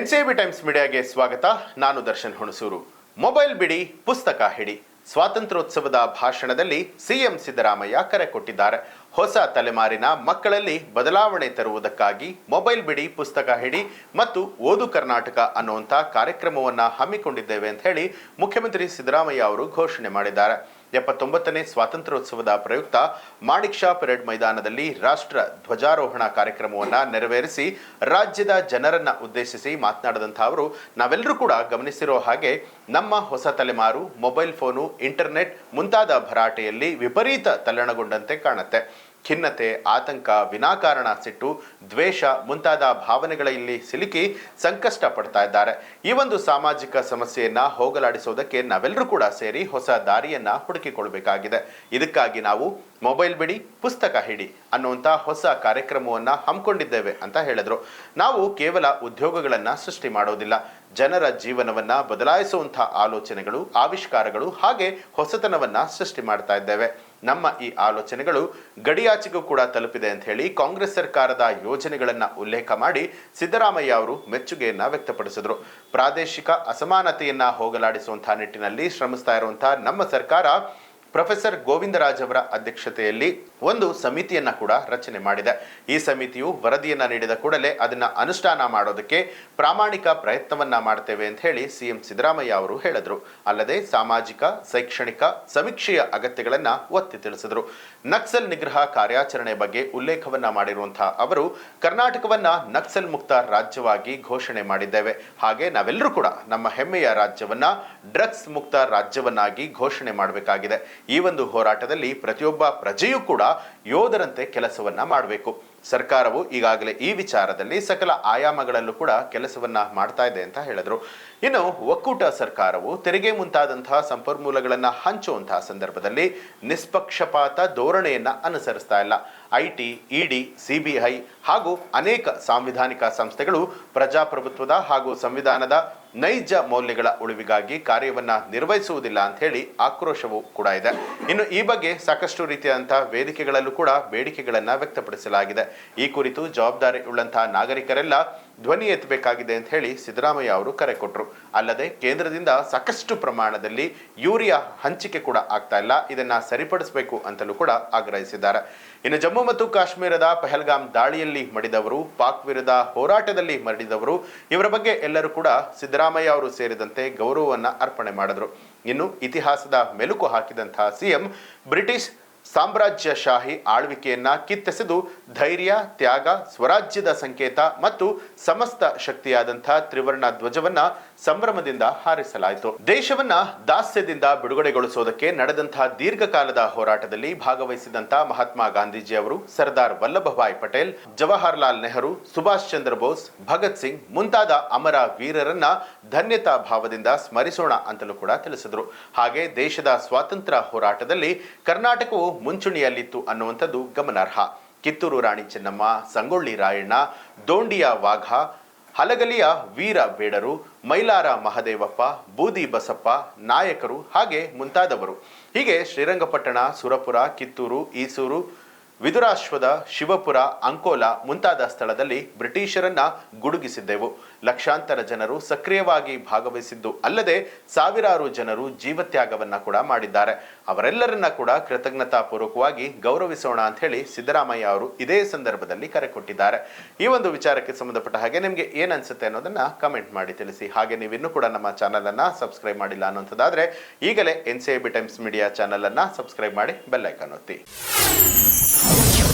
N C B Times ಮೀಡಿಯಾಗೆ ಸ್ವಾಗತ. ನಾನು ದರ್ಶನ್ ಹುಣಸೂರು. ಮೊಬೈಲ್ ಬಿಡಿ, ಪುಸ್ತಕ ಹಿಡಿ. ಸ್ವಾತಂತ್ರ್ಯೋತ್ಸವದ ಭಾಷಣದಲ್ಲಿ ಸಿಎಂ ಸಿದ್ದರಾಮಯ್ಯ ಕರೆ ಕೊಟ್ಟಿದ್ದಾರೆ. ಹೊಸ ತಲೆಮಾರಿನ ಮಕ್ಕಳಲ್ಲಿ ಬದಲಾವಣೆ ತರುವುದಕ್ಕಾಗಿ ಮೊಬೈಲ್ ಬಿಡಿ, ಪುಸ್ತಕ ಹಿಡಿ ಮತ್ತು ಓದು ಕರ್ನಾಟಕ ಅನ್ನುವಂಥ ಕಾರ್ಯಕ್ರಮವನ್ನ ಹಮ್ಮಿಕೊಂಡಿದ್ದೇವೆ ಅಂತ ಹೇಳಿ ಮುಖ್ಯಮಂತ್ರಿ ಸಿದ್ದರಾಮಯ್ಯ ಅವರು ಘೋಷಣೆ ಮಾಡಿದ್ದಾರೆ. ಎಪ್ಪತ್ತೊಂಬತ್ತನೇ ಸ್ವಾತಂತ್ರ್ಯೋತ್ಸವದ ಪ್ರಯುಕ್ತ ಮಾಣಿಕ್ ಶಾ ಪೆರೇಡ್ ಮೈದಾನದಲ್ಲಿ ರಾಷ್ಟ್ರ ಧ್ವಜಾರೋಹಣ ಕಾರ್ಯಕ್ರಮವನ್ನು ನೆರವೇರಿಸಿ ರಾಜ್ಯದ ಜನರನ್ನ ಉದ್ದೇಶಿಸಿ ಮಾತನಾಡಿದಂಥ ಅವರು, ನಾವೆಲ್ಲರೂ ಕೂಡ ಗಮನಿಸಿರೋ ಹಾಗೆ ನಮ್ಮ ಹೊಸ ತಲೆಮಾರು, ಮೊಬೈಲ್ ಫೋನು, ಇಂಟರ್ನೆಟ್ ಮುಂತಾದ ಭರಾಟೆಯಲ್ಲಿ ವಿಪರೀತ ತಲ್ಲಣಗೊಂಡಂತೆ ಕಾಣುತ್ತೆ. ಖಿನ್ನತೆ, ಆತಂಕ, ವಿನಾಕಾರಣ, ಸಿಟ್ಟು, ದ್ವೇಷ ಮುಂತಾದ ಭಾವನೆಗಳಲ್ಲಿ ಸಿಲುಕಿ ಸಂಕಷ್ಟ ಪಡ್ತಾ ಇದ್ದಾರೆ. ಈ ಒಂದು ಸಾಮಾಜಿಕ ಸಮಸ್ಯೆಯನ್ನು ಹೋಗಲಾಡಿಸೋದಕ್ಕೆ ನಾವೆಲ್ಲರೂ ಕೂಡ ಸೇರಿ ಹೊಸ ದಾರಿಯನ್ನು ಹುಡುಕಿಕೊಳ್ಬೇಕಾಗಿದೆ ಇದಕ್ಕಾಗಿ ನಾವು ಮೊಬೈಲ್ ಬಿಡಿ, ಪುಸ್ತಕ ಹಿಡಿ ಅನ್ನುವಂಥ ಹೊಸ ಕಾರ್ಯಕ್ರಮವನ್ನ ಹಮ್ಮಿಕೊಂಡಿದ್ದೇವೆ ಅಂತ ಹೇಳಿದ್ರು. ನಾವು ಕೇವಲ ಉದ್ಯೋಗಗಳನ್ನು ಸೃಷ್ಟಿ ಮಾಡೋದಿಲ್ಲ. ಜನರ ಜೀವನವನ್ನ ಬದಲಾಯಿಸುವಂಥ ಆಲೋಚನೆಗಳು, ಆವಿಷ್ಕಾರಗಳು ಹಾಗೆ ಹೊಸತನವನ್ನ ಸೃಷ್ಟಿ ಮಾಡ್ತಾ ಇದ್ದೇವೆ. ನಮ್ಮ ಈ ಆಲೋಚನೆಗಳು ಗಡಿಯಾಚೆಗೂ ಕೂಡ ತಲುಪಿದೆ ಅಂತ ಹೇಳಿ ಕಾಂಗ್ರೆಸ್ ಸರ್ಕಾರದ ಯೋಜನೆಗಳನ್ನ ಉಲ್ಲೇಖ ಮಾಡಿ ಸಿದ್ದರಾಮಯ್ಯ ಅವರು ಮೆಚ್ಚುಗೆಯನ್ನ ವ್ಯಕ್ತಪಡಿಸಿದ್ರು. ಪ್ರಾದೇಶಿಕ ಅಸಮಾನತೆಯನ್ನ ಹೋಗಲಾಡಿಸುವಂತಹ ನಿಟ್ಟಿನಲ್ಲಿ ಶ್ರಮಿಸ್ತಾ ಇರುವಂತಹ ನಮ್ಮ ಸರ್ಕಾರ ಪ್ರೊಫೆಸರ್ ಗೋವಿಂದರಾಜ್ ಅವರ ಅಧ್ಯಕ್ಷತೆಯಲ್ಲಿ ಒಂದು ಸಮಿತಿಯನ್ನು ಕೂಡ ರಚನೆ ಮಾಡಿದೆ. ಈ ಸಮಿತಿಯು ವರದಿಯನ್ನು ನೀಡಿದ ಕೂಡಲೇ ಅದನ್ನ ಅನುಷ್ಠಾನ ಮಾಡೋದಕ್ಕೆ ಪ್ರಾಮಾಣಿಕ ಪ್ರಯತ್ನವನ್ನ ಮಾಡ್ತೇವೆ ಅಂತ ಹೇಳಿ ಸಿಎಂ ಸಿದ್ದರಾಮಯ್ಯ ಅವರು ಹೇಳಿದರು. ಅಲ್ಲದೆ ಸಾಮಾಜಿಕ, ಶೈಕ್ಷಣಿಕ ಸಮೀಕ್ಷೆಯ ಅಗತ್ಯಗಳನ್ನು ಒತ್ತಿ ತಿಳಿಸಿದ್ರು. ನಕ್ಸಲ್ ನಿಗ್ರಹ ಕಾರ್ಯಾಚರಣೆ ಬಗ್ಗೆ ಉಲ್ಲೇಖವನ್ನ ಮಾಡಿರುವಂತಹ ಅವರು ಕರ್ನಾಟಕವನ್ನ ನಕ್ಸಲ್ ಮುಕ್ತ ರಾಜ್ಯವಾಗಿ ಘೋಷಣೆ ಮಾಡಿದ್ದೇವೆ. ಹಾಗೆ ನಾವೆಲ್ಲರೂ ಕೂಡ ನಮ್ಮ ಹೆಮ್ಮೆಯ ರಾಜ್ಯವನ್ನ ಡ್ರಗ್ಸ್ ಮುಕ್ತ ರಾಜ್ಯವನ್ನಾಗಿ ಘೋಷಣೆ ಮಾಡಬೇಕಾಗಿದೆ. ಈ ಒಂದು ಹೋರಾಟದಲ್ಲಿ ಪ್ರತಿಯೊಬ್ಬ ಪ್ರಜೆಯೂ ಕೂಡ ಯೋಧರಂತೆ ಕೆಲಸವನ್ನ ಮಾಡಬೇಕು. ಸರ್ಕಾರವು ಈಗಾಗಲೇ ಈ ವಿಚಾರದಲ್ಲಿ ಸಕಲ ಆಯಾಮಗಳಲ್ಲೂ ಕೂಡ ಕೆಲಸವನ್ನ ಮಾಡ್ತಾ ಇದೆ ಅಂತ ಹೇಳಿದ್ರು. ಇನ್ನು ಒಕ್ಕೂಟ ಸರ್ಕಾರವು ತೆರಿಗೆ ಮುಂತಾದಂತಹ ಸಂಪನ್ಮೂಲಗಳನ್ನ ಹಂಚುವಂತಹ ಸಂದರ್ಭದಲ್ಲಿ ನಿಷ್ಪಕ್ಷಪಾತ ಧೋರಣೆಯನ್ನು ಅನುಸರಿಸ್ತಾ ಇಲ್ಲ. ಐಟಿ, ಇಡಿ, ಸಿಬಿಐ ಹಾಗೂ ಅನೇಕ ಸಾಂವಿಧಾನಿಕ ಸಂಸ್ಥೆಗಳು ಪ್ರಜಾಪ್ರಭುತ್ವದ ಹಾಗೂ ಸಂವಿಧಾನದ ನೈಜ ಮೌಲ್ಯಗಳ ಉಳಿವಿಗಾಗಿ ಕಾರ್ಯವನ್ನ ನಿರ್ವಹಿಸುವುದಿಲ್ಲ ಅಂತ ಹೇಳಿ ಆಕ್ರೋಶವೂ ಕೂಡ ಇದೆ. ಇನ್ನು ಈ ಬಗ್ಗೆ ಸಾಕಷ್ಟು ರೀತಿಯಾದಂತಹ ವೇದಿಕೆಗಳಲ್ಲೂ ಕೂಡ ಬೇಡಿಕೆಗಳನ್ನು ವ್ಯಕ್ತಪಡಿಸಲಾಗಿದೆ. ಈ ಕುರಿತು ಜವಾಬ್ದಾರಿ ಉಳ್ಳಂತಹ ನಾಗರಿಕರೆಲ್ಲ ಧ್ವನಿ ಎತ್ತಬೇಕಾಗಿದೆ ಅಂತ ಹೇಳಿ ಸಿದ್ದರಾಮಯ್ಯ ಅವರು ಕರೆ ಕೊಟ್ಟರು ಅಲ್ಲದೆ ಕೇಂದ್ರದಿಂದ ಸಾಕಷ್ಟು ಪ್ರಮಾಣದಲ್ಲಿ ಯೂರಿಯಾ ಹಂಚಿಕೆ ಕೂಡ ಆಗ್ತಾ ಇಲ್ಲ. ಇದನ್ನು ಸರಿಪಡಿಸಬೇಕು ಅಂತಲೂ ಕೂಡ ಆಗ್ರಹಿಸಿದ್ದಾರೆ. ಇನ್ನು ಜಮ್ಮು ಮತ್ತು ಕಾಶ್ಮೀರದ ಪಹಲ್ಗಾಮ್ ದಾಳಿಯಲ್ಲಿ ಮಡಿದವರು, ಪಾಕ್ ವಿರುದ್ಧ ಹೋರಾಟದಲ್ಲಿ ಮರಡಿದವರು ಇವರ ಬಗ್ಗೆ ಎಲ್ಲರೂ ಕೂಡ ಸಿದ್ದರಾಮಯ್ಯ ಅವರು ಸೇರಿದಂತೆ ಗೌರವವನ್ನು ಅರ್ಪಣೆ ಮಾಡಿದರು. ಇನ್ನು ಇತಿಹಾಸದ ಮೆಲುಕು ಹಾಕಿದಂತಹ ಸಿಎಂ ಬ್ರಿಟಿಷ್ ಸಾಮ್ರಾಜ್ಯಶಾಹಿ ಆಳ್ವಿಕೆಯನ್ನ ಕಿತ್ತೆಸೆದು ಧೈರ್ಯ, ತ್ಯಾಗ, ಸ್ವರಾಜ್ಯದ ಸಂಕೇತ ಮತ್ತು ಸಮಸ್ತ ಶಕ್ತಿಯಾದಂಥ ತ್ರಿವರ್ಣ ಧ್ವಜವನ್ನ ಸಂಭ್ರಮದಿಂದ ಹಾರಿಸಲಾಯಿತು. ದೇಶವನ್ನ ದಾಸ್ಯದಿಂದ ಬಿಡುಗಡೆಗೊಳಿಸೋದಕ್ಕೆ ನಡೆದಂತಹ ದೀರ್ಘಕಾಲದ ಹೋರಾಟದಲ್ಲಿ ಭಾಗವಹಿಸಿದಂತಹ ಮಹಾತ್ಮ ಗಾಂಧೀಜಿ ಅವರು ಸರ್ದಾರ್ ವಲ್ಲಭಭಾಯ್ ಪಟೇಲ್, ಜವಾಹರ್ಲಾಲ್ ನೆಹರು, ಸುಭಾಷ್ ಚಂದ್ರ ಬೋಸ್, ಭಗತ್ ಸಿಂಗ್ ಮುಂತಾದ ಅಮರ ವೀರರನ್ನ ಧನ್ಯತಾ ಭಾವದಿಂದ ಸ್ಮರಿಸೋಣ ಅಂತಲೂ ಕೂಡ ತಿಳಿಸಿದರು. ಹಾಗೆ ದೇಶದ ಸ್ವಾತಂತ್ರ್ಯ ಹೋರಾಟದಲ್ಲಿ ಕರ್ನಾಟಕವು ಮುಂಚೂಣಿಯಲ್ಲಿತ್ತು ಅನ್ನುವಂಥದ್ದು ಗಮನಾರ್ಹ. ಕಿತ್ತೂರು ರಾಣಿ ಚೆನ್ನಮ್ಮ, ಸಂಗೊಳ್ಳಿ ರಾಯಣ್ಣ, ದೋಂಡಿಯ ವಾಘ, ಹಲಗಲಿಯ ವೀರ ಬೇಡರು, ಮೈಲಾರ ಮಹದೇವಪ್ಪ, ಬೂದಿ ಬಸಪ್ಪ, ನಾಯಕರು ಹಾಗೆ ಮುಂತಾದವರು. ಹೀಗೆ ಶ್ರೀರಂಗಪಟ್ಟಣ, ಸುರಪುರ, ಕಿತ್ತೂರು, ಈಸೂರು ವಿದುರಾಶ್ವದ, ಶಿವಪುರ, ಅಂಕೋಲ ಮುಂತಾದ ಸ್ಥಳದಲ್ಲಿ ಬ್ರಿಟಿಷರನ್ನ ಗುಡುಗಿಸಿದ್ದೆವು. ಲಕ್ಷಾಂತರ ಜನರು ಸಕ್ರಿಯವಾಗಿ ಭಾಗವಹಿಸಿದ್ದು ಅಲ್ಲದೆ ಸಾವಿರಾರು ಜನರು ಜೀವತ್ಯಾಗವನ್ನ ಕೂಡ ಮಾಡಿದ್ದಾರೆ. ಅವರೆಲ್ಲರನ್ನ ಕೂಡ ಕೃತಜ್ಞತಾ ಪೂರ್ವಕವಾಗಿ ಗೌರವಿಸೋಣ ಅಂತ ಹೇಳಿ ಸಿದ್ದರಾಮಯ್ಯ ಅವರು ಇದೇ ಸಂದರ್ಭದಲ್ಲಿ ಕರೆ ಕೊಟ್ಟಿದ್ದಾರೆ. ಈ ಒಂದು ವಿಚಾರಕ್ಕೆ ಸಂಬಂಧಪಟ್ಟ ಹಾಗೆ ನಿಮಗೆ ಏನ್ ಅನ್ಸುತ್ತೆ ಅನ್ನೋದನ್ನ ಕಮೆಂಟ್ ಮಾಡಿ ತಿಳಿಸಿ. ಹಾಗೆ ನೀವು ಇನ್ನೂ ಕೂಡ ನಮ್ಮ ಚಾನಲ್ ಅನ್ನ ಸಬ್ಸ್ಕ್ರೈಬ್ ಮಾಡಿಲ್ಲ ಅನ್ನೋಂಥದ್ದಾದ್ರೆ ಈಗಲೇ N C I B Times Media channel ಅನ್ನ ಸಬ್ಸ್ಕ್ರೈಬ್ ಮಾಡಿ ಬೆಲ್ಲೈಕನ್ ಒತ್ತಿ. Oh.